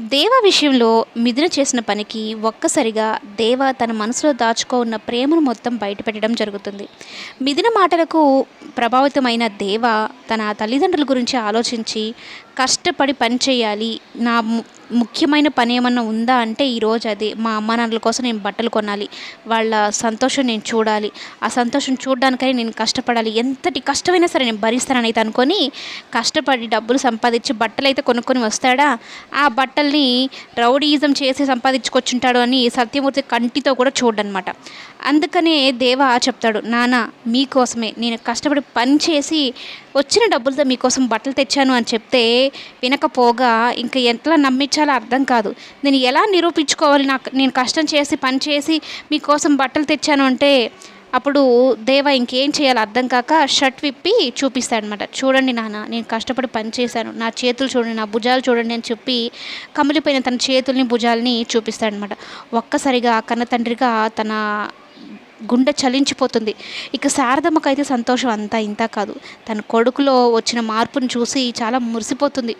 దేవ విషయంలో మిథున చేసిన పనికి ఒక్కసారిగా దేవ తన మనసులో దాచుకో ఉన్న ప్రేమను మొత్తం బయటపెట్టడం జరుగుతుంది. మిథున మాటలకు ప్రభావితమైన దేవ తన తల్లిదండ్రుల గురించి ఆలోచించి కష్టపడి పని చేయాలి నా ముఖ్యమైన పని ఏమన్నా ఉందా అంటే ఈరోజు అది మా అమ్మ నాన్నల కోసం నేను బట్టలు కొనాలి వాళ్ళ సంతోషం నేను చూడాలి ఆ సంతోషం చూడడానికని నేను కష్టపడాలి ఎంతటి కష్టమైనా సరే నేను భరిస్తానని అయితే అనుకొని కష్టపడి డబ్బులు సంపాదించి బట్టలు అయితే కొనుక్కొని వస్తాడా? ఆ బట్టల్ని రౌడీయిజం చేసి సంపాదించుకొచ్చుంటాడు అని సత్యమూర్తి కంటితో కూడా చూడనమాట. అందుకనే దేవ చెప్తాడు నాన్న మీకోసమే నేను కష్టపడి పని చేసి వచ్చిన డబ్బులతో మీకోసం బట్టలు తెచ్చాను అని చెప్తే వినకపోగా ఇంకా ఎట్లా చాలా అర్థం కాదు. నేను ఎలా నిరూపించుకోవాలి? నాకు నేను కష్టం చేసి పని చేసి మీకోసం బట్టలు తెచ్చాను అంటే అప్పుడు దేవ ఇంకేం చేయాలో అర్థం కాక షర్ట్ విప్పి చూపిస్తాడనమాట చూడండి నాన్న నేను కష్టపడి పని చేశాను. నా చేతులు చూడండి నా భుజాలు చూడండి అని చెప్పి కమిలిపోయిన తన చేతుల్ని భుజాలని చూపిస్తాడనమాట ఒక్కసారిగా కన్న తండ్రిగా తన గుండె చలించిపోతుంది. ఇక శారదమ్మకైతే సంతోషం అంతా ఇంత కాదు. తన కొడుకులో వచ్చిన మార్పును చూసి చాలా మురిసిపోతుంది.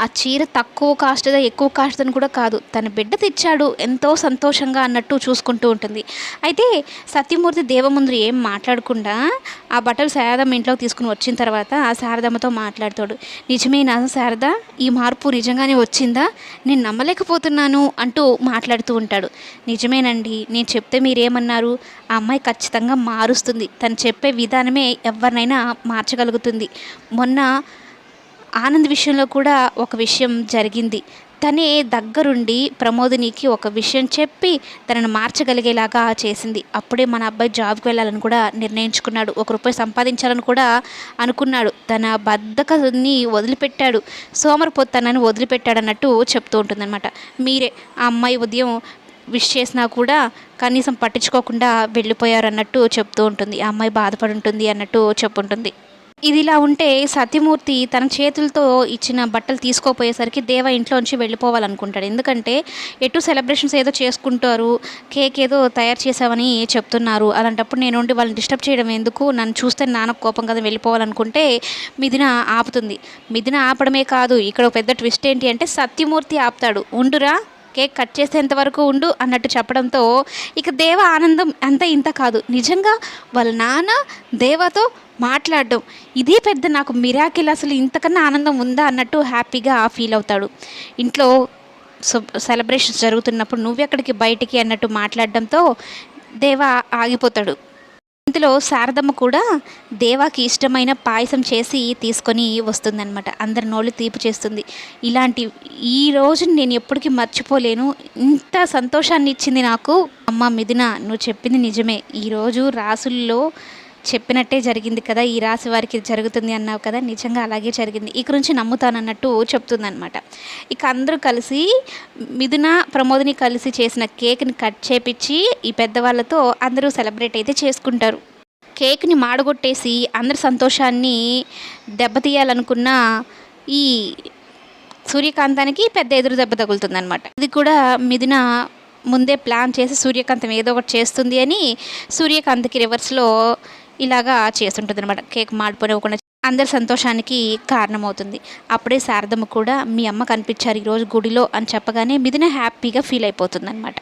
ఆ చీర తక్కువ కాస్ట్దా ఎక్కువ కాస్ట్ అని కూడా కాదు. తన బిడ్డ తెచ్చాడు ఎంతో సంతోషంగా అన్నట్టు చూసుకుంటూ ఉంటుంది. అయితే సత్యమూర్తి దేవముందు ఏం మాట్లాడకుండా ఆ బట్టలు శారదమ్మ ఇంట్లోకి తీసుకుని వచ్చిన తర్వాత ఆ శారదమ్మతో మాట్లాడతాడు. నిజమేనా శారద ఈ మార్పు నిజంగానే వచ్చిందా? నేను నమ్మలేకపోతున్నాను అంటూ మాట్లాడుతూ ఉంటాడు. నిజమేనండి నేను చెప్తే మీరేమన్నారు? ఆ అమ్మాయి ఖచ్చితంగా మారుస్తుంది. తను చెప్పే విధానమే ఎవరినైనా మార్చగలుగుతుంది. మొన్న ఆనంద్ విషయంలో కూడా ఒక విషయం జరిగింది. తనే దగ్గరుండి ప్రమోదినికి ఒక విషయం చెప్పి తనను మార్చగలిగేలాగా చేసింది. అప్పుడే మన అబ్బాయి జాబ్కి వెళ్ళాలని కూడా నిర్ణయించుకున్నాడు. ఒక రూపాయి సంపాదించాలని కూడా అనుకున్నాడు. తన బద్ధకాన్ని వదిలిపెట్టాడు. సోమరిపోతానని వదిలిపెట్టాడు అన్నట్టు చెప్తూ ఉంటుందన్నమాట. మీరే ఆ అమ్మాయి ఉదయం విష్ చేసినా కూడా కనీసం పట్టించుకోకుండా వెళ్ళిపోయారు అన్నట్టు చెప్తూ ఉంటుంది. ఆ అమ్మాయి బాధపడి ఉంటుంది అన్నట్టు చెప్పుంటుంది. ఇదిలా ఉంటే సత్యమూర్తి తన చేతులతో ఇచ్చిన బట్టలు తీసుకోపోయేసరికి దేవ ఇంట్లోంచి వెళ్ళిపోవాలనుకుంటాడు. ఎందుకంటే ఎటు సెలబ్రేషన్స్ ఏదో చేసుకుంటారు కేక్ ఏదో తయారు చేసావని చెప్తున్నారు. అలాంటప్పుడు నేను ఉండి వాళ్ళని డిస్టర్బ్ చేయడం ఎందుకు? నన్ను చూస్తే నాన్న కోపం కదా వెళ్ళిపోవాలనుకుంటే మిథున ఆపుతుంది. మిథున ఆపడమే కాదు ఇక్కడ ఒక పెద్ద ట్విస్ట్ ఏంటి అంటే సత్యమూర్తి ఆపుతాడు. ఉండురా. కేక్ కట్ చేసేంత వరకు ఉండు అన్నట్టు చెప్పడంతో ఇక దేవ ఆనందం అంత ఇంత కాదు. నిజంగా వాళ్ళ నాన్న దేవతో మాట్లాడడం ఇదే పెద్ద నాకు మిరాకిల్ అసలు ఇంతకన్నా ఆనందం ఉందా అన్నట్టు హ్యాపీగా ఫీల్ అవుతాడు. ఇంట్లో సెలబ్రేషన్స్ జరుగుతున్నప్పుడు నువ్వెక్కడికి బయటికి అన్నట్టు మాట్లాడడంతో దేవ ఆగిపోతాడు. ఇందులో శారదమ్మ కూడా దేవాకి ఇష్టమైన పాయసం చేసి తీసుకొని వస్తుందన్నమాట. అందరి నోళ్ళు తీపి చేస్తుంది. ఇలాంటి ఈ రోజు నేను ఎప్పటికీ మర్చిపోలేను. ఇంత సంతోషాన్ని ఇచ్చింది నాకు. అమ్మ మిథున నువ్వు చెప్పింది నిజమే. ఈరోజు రాసుల్లో చెప్పినట్టే జరిగింది కదా ఈ రాశి వారికి జరుగుతుంది అన్నావు కదా నిజంగా అలాగే జరిగింది. ఇక నుంచి నమ్ముతానన్నట్టు చెప్తుందనమాట ఇక అందరూ కలిసి మిథున ప్రమోదిని కలిసి చేసిన కేక్ని కట్ చేపించి ఈ పెద్దవాళ్ళతో అందరూ సెలబ్రేట్ అయితే చేసుకుంటారు. కేక్ని మాడగొట్టేసి అందరి సంతోషాన్ని దెబ్బతీయాలనుకున్న ఈ సూర్యకాంతానికి పెద్ద ఎదురు దెబ్బ తగులుతుందనమాట ఇది కూడా మిథున ముందే ప్లాన్ చేసి సూర్యకాంతం ఏదో ఒకటి చేస్తుంది అని సూర్యకాంత్కి రివర్స్లో ఇలాగా చేస్తుంటుంది అనమాట కేక్ మాడిపోనివ్వకుండా అందరి సంతోషానికి కారణమవుతుంది. అప్పుడే శారదమ్మ కూడా మీ అమ్మ కనిపించారు ఈరోజు గుడిలో అని చెప్పగానే మిథున హ్యాపీగా ఫీల్ అయిపోతుంది అనమాట